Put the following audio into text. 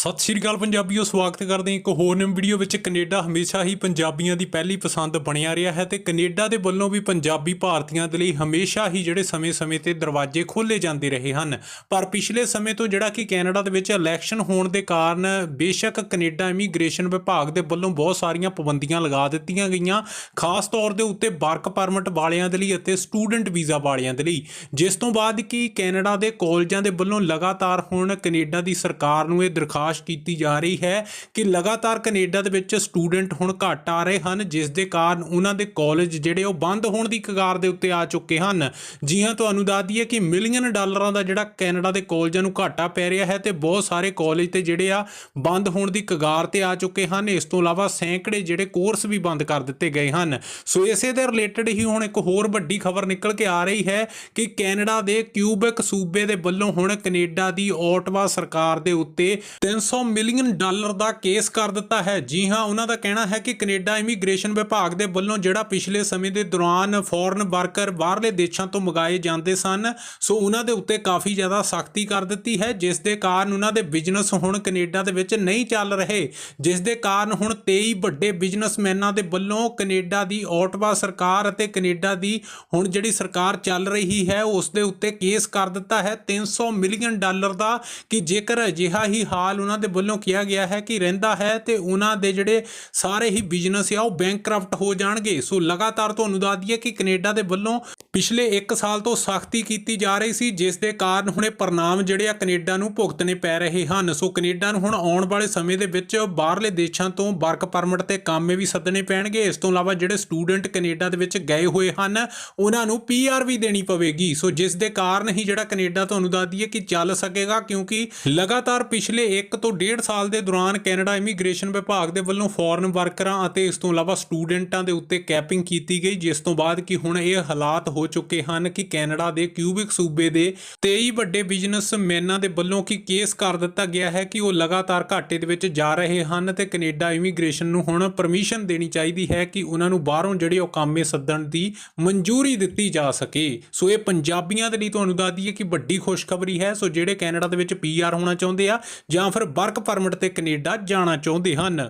ਸਤਿ ਸ਼੍ਰੀ ਅਕਾਲ ਪੰਜਾਬੀਓ, ਸਵਾਗਤ ਕਰਦੇ ਹਾਂ ਇੱਕ ਹੋਰ ਨਵੀਂ ਵੀਡੀਓ ਵਿੱਚ। ਕੈਨੇਡਾ ਹਮੇਸ਼ਾ ਹੀ ਪੰਜਾਬੀਆਂ ਦੀ ਪਹਿਲੀ ਪਸੰਦ ਬਣਿਆ ਰਿਹਾ ਹੈ ਤੇ ਕੈਨੇਡਾ ਦੇ ਵੱਲੋਂ ਵੀ ਪੰਜਾਬੀ ਭਾਰਤੀਆਂ ਦੇ ਲਈ ਹਮੇਸ਼ਾ ਹੀ ਜਿਹੜੇ ਸਮੇਂ-ਸਮੇਂ ਤੇ ਦਰਵਾਜ਼ੇ ਖੋਲੇ ਜਾਂਦੇ ਰਹੇ ਹਨ। ਪਰ ਪਿਛਲੇ ਸਮੇਂ ਤੋਂ ਜਿਹੜਾ ਕਿ ਕੈਨੇਡਾ ਦੇ ਵਿੱਚ ਇਲੈਕਸ਼ਨ ਹੋਣ ਦੇ ਕਾਰਨ ਬੇਸ਼ੱਕ ਕੈਨੇਡਾ ਇਮੀਗ੍ਰੇਸ਼ਨ ਵਿਭਾਗ ਦੇ ਵੱਲੋਂ ਬਹੁਤ ਸਾਰੀਆਂ ਪਾਬੰਦੀਆਂ ਲਗਾ ਦਿੱਤੀਆਂ ਗਈਆਂ, ਖਾਸ ਤੌਰ ਦੇ ਉੱਤੇ ਵਰਕ ਪਰਮਿਟ ਵਾਲਿਆਂ ਦੇ ਲਈ ਅਤੇ ਸਟੂਡੈਂਟ ਵੀਜ਼ਾ ਵਾਲਿਆਂ ਦੇ ਲਈ। ਜਿਸ ਤੋਂ ਬਾਅਦ ਕਿ ਕੈਨੇਡਾ ਦੇ ਕਾਲਜਾਂ ਦੇ ਵੱਲੋਂ ਲਗਾਤਾਰ ਹੁਣ ਕੈਨੇਡਾ ਦੀ ਸਰਕਾਰ ਨੂੰ ਇਹ ਦਰਖਾਸਤ ਕੀਤੀ ਜਾ ਰਹੀ ਹੈ ਕਿ ਲਗਾਤਾਰ ਕੈਨੇਡਾ ਦੇ ਵਿੱਚ ਸਟੂਡੈਂਟ ਹੁਣ ਘੱਟ ਆ ਰਹੇ ਹਨ, ਜਿਸ ਦੇ ਕਾਰਨ ਉਹਨਾਂ ਦੇ ਕਾਲਜ ਜਿਹੜੇ ਉਹ ਬੰਦ ਹੋਣ ਦੀ ਕਗਾਰ ਦੇ ਉੱਤੇ ਆ ਚੁੱਕੇ ਹਨ। ਜੀ ਹਾਂ, ਤੁਹਾਨੂੰ ਦੱਸ ਦਈਏ ਕਿ ਮਿਲੀਅਨ ਡਾਲਰਾਂ ਦਾ ਜਿਹੜਾ ਕੈਨੇਡਾ ਦੇ ਕਾਲਜਾਂ ਨੂੰ ਘਾਟਾ ਪੈ ਰਿਹਾ ਹੈ ਤੇ ਬਹੁਤ ਸਾਰੇ ਕਾਲਜ ਤੇ ਜਿਹੜੇ ਆ ਬੰਦ ਹੋਣ ਦੀ ਕਗਾਰ ਤੇ ਆ ਚੁੱਕੇ ਹਨ। ਇਸ ਤੋਂ ਇਲਾਵਾ ਸੈਂਕੜੇ ਜਿਹੜੇ ਕੋਰਸ ਵੀ ਬੰਦ ਕਰ ਦਿੱਤੇ ਗਏ ਹਨ। ਸੋ ਇਸੇ ਦੇ ਰਿਲੇਟਡ ਹੀ ਹੁਣ ਇੱਕ ਹੋਰ ਵੱਡੀ ਖਬਰ ਨਿਕਲ ਕੇ ਆ ਰਹੀ ਹੈ ਕਿ ਕੈਨੇਡਾ ਦੇ ਕਿਊਬਿਕ ਸੂਬੇ ਦੇ ਵੱਲੋਂ ਹੁਣ ਕੈਨੇਡਾ ਦੀ ਓਟਵਾ ਸਰਕਾਰ ਦੇ ਉੱਤੇ 300 ਮਿਲੀਅਨ ਡਾਲਰ ਦਾ ਕੇਸ ਕਰ ਦਿੱਤਾ ਹੈ। ਜੀ ਹਾਂ, ਉਹਨਾਂ ਦਾ ਕਹਿਣਾ ਹੈ ਕਿ ਕੈਨੇਡਾ ਇਮੀਗ੍ਰੇਸ਼ਨ ਵਿਭਾਗ ਦੇ ਵੱਲੋਂ ਜਿਹੜਾ ਪਿਛਲੇ ਸਮੇਂ ਦੇ ਦੌਰਾਨ ਫੋਰਨ ਵਰਕਰ ਬਾਹਰਲੇ ਦੇਸ਼ਾਂ ਤੋਂ ਮੰਗਾਏ ਜਾਂਦੇ ਸਨ, ਸੋ ਉਹਨਾਂ ਦੇ ਉੱਤੇ ਕਾਫੀ ਜ਼ਿਆਦਾ ਸਖਤੀ ਕਰ ਦਿੱਤੀ ਹੈ, ਜਿਸ ਦੇ ਕਾਰਨ ਉਹਨਾਂ ਦੇ ਬਿਜ਼ਨਸ ਹੁਣ ਕੈਨੇਡਾ ਦੇ ਵਿੱਚ ਨਹੀਂ ਚੱਲ ਰਹੇ। ਜਿਸ ਦੇ ਕਾਰਨ ਹੁਣ 23 ਵੱਡੇ ਬਿਜ਼ਨਸਮੈਨਾਂ ਦੇ ਵੱਲੋਂ ਕੈਨੇਡਾ ਦੀ ਓਟਵਾ ਸਰਕਾਰ ਅਤੇ ਕੈਨੇਡਾ ਦੀ ਹੁਣ ਜਿਹੜੀ ਸਰਕਾਰ ਚੱਲ ਰਹੀ ਹੈ, ਉਸ ਦੇ ਉੱਤੇ ਕੇਸ ਕਰ ਦਿੱਤਾ ਹੈ। 300 ਮਿਲੀਅਨ ਡਾਲਰ ਦਾ ਕਿ ਜੇਕਰ ਅਜਿਹਾ ਹੀ ਹਾਲ ਉਹਨਾਂ ਦੇ ਵੱਲੋਂ ਕਿਹਾ ਗਿਆ ਹੈ ਕਿ ਰਹਿੰਦਾ ਹੈ ਤੇ ਉਹਨਾਂ ਦੇ ਜਿਹੜੇ ਸਾਰੇ ਹੀ ਬਿਜ਼ਨਸ ਆ ਉਹ ਬੈਂਕਰਪਟ ਹੋ ਜਾਣਗੇ। ਸੋ ਲਗਾਤਾਰ ਤੁਹਾਨੂੰ ਦੱਸ ਦਈਏ ਕਿ ਕੈਨੇਡਾ ਦੇ ਵੱਲੋਂ ਪਿਛਲੇ 1 ਸਾਲ ਤੋਂ ਸਖਤੀ ਕੀਤੀ ਜਾ ਰਹੀ ਸੀ, ਜਿਸ ਦੇ ਕਾਰਨ ਹੁਣ ਇਹ ਜਿਹੜੇ ਆ ਕੈਨੇਡਾ ਨੂੰ ਭੁਗਤਣੇ ਪੈ ਰਹੇ ਹਨ। ਸੋ ਕੈਨੇਡਾ ਨੂੰ ਹੁਣ ਆਉਣ ਵਾਲੇ ਸਮੇਂ ਦੇ ਵਿੱਚ ਬਾਹਰਲੇ ਦੇਸ਼ਾਂ ਤੋਂ ਵਰਕ ਪਰਮਿਟ ਤੇ ਕੰਮੇ ਵੀ ਸੱਦਣੇ ਪੈਣਗੇ। ਇਸ ਤੋਂ ਇਲਾਵਾ ਜਿਹੜੇ ਸਟੂਡੈਂਟ ਕੈਨੇਡਾ ਦੇ ਵਿੱਚ ਗਏ ਹੋਏ ਹਨ, ਉਹਨਾਂ ਨੂੰ ਪੀਆਰ ਵੀ ਦੇਣੀ ਪਵੇਗੀ। ਸੋ ਜਿਸ ਦੇ ਕਾਰਨ ਹੀ ਜਿਹੜਾ ਕੈਨੇਡਾ ਤੁਹਾਨੂੰ ਦੱਸ ਦਈਏ ਕਿ ਚੱਲ ਸਕੇਗਾ, ਕਿਉਂਕਿ ਲਗਾਤਾਰ ਪਿਛਲੇ 1 ਤੋਂ 1.5 ਸਾਲ ਦੇ ਦੌਰਾਨ ਕੈਨੇਡਾ ਇਮੀਗ੍ਰੇਸ਼ਨ ਵਿਭਾਗ ਦੇ ਵੱਲੋਂ ਫੋਰਨ ਵਰਕਰਾਂ ਅਤੇ ਇਸ ਤੋਂ ਇਲਾਵਾ ਸਟੂਡੈਂਟਾਂ ਦੇ ਉੱਤੇ ਕੈਪਿੰਗ ਕੀਤੀ ਗਈ, ਜਿਸ ਤੋਂ ਬਾਅਦ ਕਿ ਹੁਣ ਇਹ ਹਾਲਾਤ ਹੋ ਚੁੱਕੇ ਹਨ ਕਿ ਕੈਨੇਡਾ ਦੇ ਕਿਊਬਿਕ ਸੂਬੇ ਦੇ 23 ਵੱਡੇ ਬਿਜ਼ਨਸਮੈਨਾਂ ਦੇ ਵੱਲੋਂ ਕਿ ਕੇਸ ਕਰ ਦਿੱਤਾ ਗਿਆ ਹੈ ਕਿ ਉਹ ਲਗਾਤਾਰ ਘਾਟੇ ਦੇ ਵਿੱਚ ਜਾ ਰਹੇ ਹਨ ਤੇ ਕੈਨੇਡਾ ਇਮੀਗ੍ਰੇਸ਼ਨ ਨੂੰ ਹੁਣ ਪਰਮਿਸ਼ਨ ਦੇਣੀ ਚਾਹੀਦੀ ਹੈ ਕਿ ਉਹਨਾਂ ਨੂੰ ਬਾਹਰੋਂ ਜਿਹੜੇ ਉਹ ਕਾਮੇ ਸੱਦਣ ਦੀ ਮਨਜ਼ੂਰੀ ਦਿੱਤੀ ਜਾ ਸਕੇ। ਸੋ ਇਹ ਪੰਜਾਬੀਆਂ ਦੇ ਲਈ ਤੁਹਾਨੂੰ ਦੱਸ ਦਈਏ ਕਿ ਵੱਡੀ ਖੁਸ਼ਖਬਰੀ ਹੈ। ਸੋ ਜਿਹੜੇ ਕੈਨੇਡਾ ਦੇ ਵਿੱਚ ਪੀਆਰ ਹੋਣਾ ਚਾਹੁੰਦੇ ਆ ਜਾਂ ਫਿਰ ਵਰਕ ਪਰਮਿਟ ਤੇ ਕੈਨੇਡਾ ਜਾਣਾ ਚਾਹੁੰਦੇ ਹਨ।